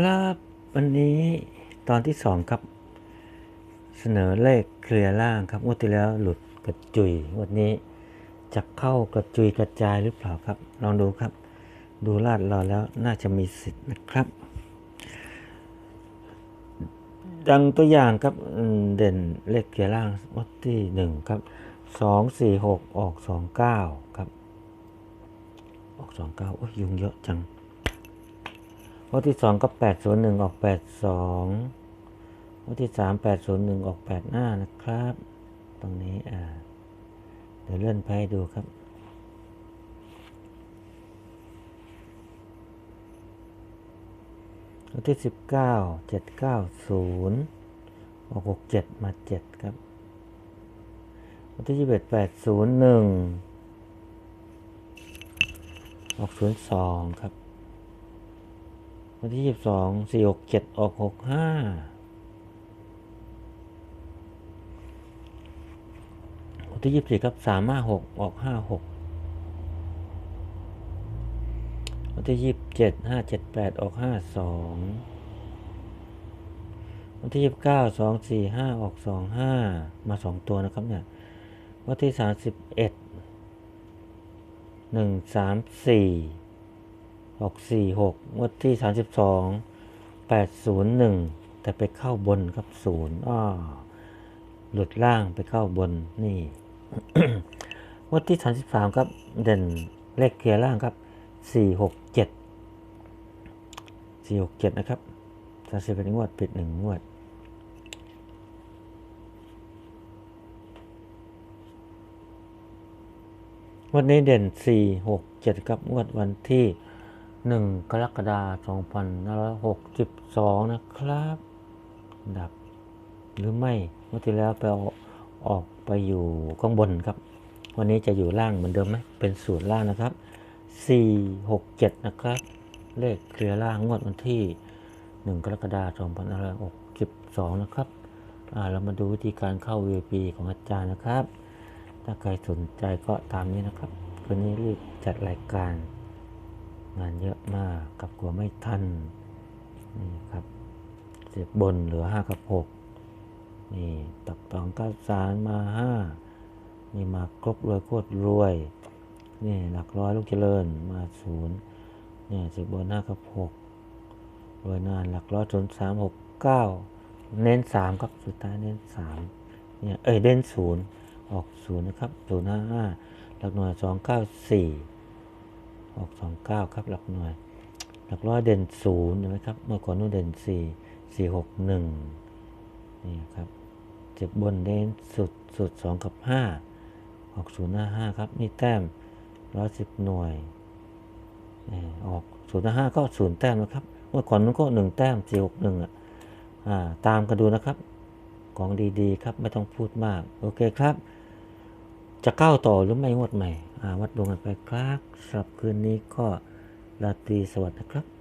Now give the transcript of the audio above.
ครับวันนี้ตอนที่สองครับ เสนอเลขเคลียร์ล่างครับงวดที่แล้วหลุดกระจุยงวดนี้จะเข้ากระจุยกระจายหรือเปล่าครับ ลองดูครับ ดูลาดเราแล้วน่าจะมีสิทธิ์นะครับ ดังตัวอย่างครับเด่นเลขเกียร์ล่างวัดที่หนึ่งครับสองสี่หกออกสองเก้าครับ ออกสองเก้าโอ้ยยุงเยอะจัง วัดที่สองก็แปดศูนย์หนึ่งออกแปดสองวัดที่สามแปดศูนย์หนึ่งออกแปดหน้านะครับ ตรงนี้อ่าเดี๋ยวเลื่อนไปให้ดูครับวันที่สิบเก้าเจ็ดเก้าศูนย์ออกหกเจ็ดมาเจ็ดครับวันที่ยี่สิบเอ็ดแปดศูนย์หนึ่งออกศูนย์สองครับ วันที่ยี่สิบสองสี่หกเจ็ดออกหกห้าวันที่ยี่สิบสี่ครับสามห้าหกออกห้าหกวันที่ยี่สิบเจ็ดห้าเจ็ดแปดออกห้าสองวันที่ยี่สิบเก้าสองสี่ห้าออกสองห้ามาสองตัวนะครับเนี่ยวันที่สามสิบเอ็ดหนึ่งสามสี่ ออกสี่หกวันที่สามสิบสองแปดศูนย์หนึ่งแต่ไปเข้าบนครับศูนย์อ้อหลุดล่างไปเข้าบนนี่วันที่สามสิบสามครับ เด่นเลขเคลียล่างครับสี่หกเจ็ดสี่หกเจ็ดนะครับสามสิบเป็นงวดปิดหนึ่งงวดวันนี้เด่นสี่หกเจ็ดครับงวดวันที่ หนึ่งกรกฎาคมสองพันร้อยหกสิบสองนะครับ ดับหรือไม่เมื่อที่แล้วไปอออกไปอยู่ข้างบนครับ วันนี้จะอยู่ล่างเหมือนเดิมไหมเป็นสูตรล่างนะครับ 4 6 7 นะครับ เลขเคลียร์ล่างงวดวันที่ 1 กรกฎาคม2562 นะครับอ่าเรามาดูวิธีการเข้า VIP ของอาจารย์นะครับ ถ้าใครสนใจก็ตามนี้นะครับวันนี้รีบจัดรายการ งานเยอะมากกับกลัวไม่ทันนี่ครับเสียบบนเหลือ5กับ6นี่ตับตองก้าสารมา5นี่มาครบรวยโคตรรวยนี่หลักร้อยลูกเจริญมาศูนย์เนี่ยสิบบนห้ากับหกรวยนานหลักร้อยศูนย์สามหกเก้าเน้นสามครับสุดท้ายเน้นสามเนี่ยเอ้ยเด่นศูนย์ออกศูนย์นะครับศูนย์ห้าห้าหลักหน่วยสองเก้าสี่ ออกสองเก้าครับหลักหน่วย หลักร้อยเด่นศูนย์เห็นไหมครับ เมื่อก่อนนู้นเด่นสี่สี่หกหนึ่งนี่ครับเจ็บบนเด่นสุดสุดสองกับห้าออกศูนย์ห้าห้าครับ นี่แต้มร้อยสิบหน่วยเอ่อออกศูนย์ห้าก็ศูนย์แต้มนะครับ เมื่อก่อนนั้นก็หนึ่งแต้มสี่หกหนึ่งอะอ่าตามกันดูนะครับของดีๆ ครับ ไม่ต้องพูดมาก โอเคครับ จะก้าวต่อหรือไม่งวดใหม่ วัดดวงกันไปครับสำหรับคืนนี้ก็ราตรีสวัสดิ์นะครับ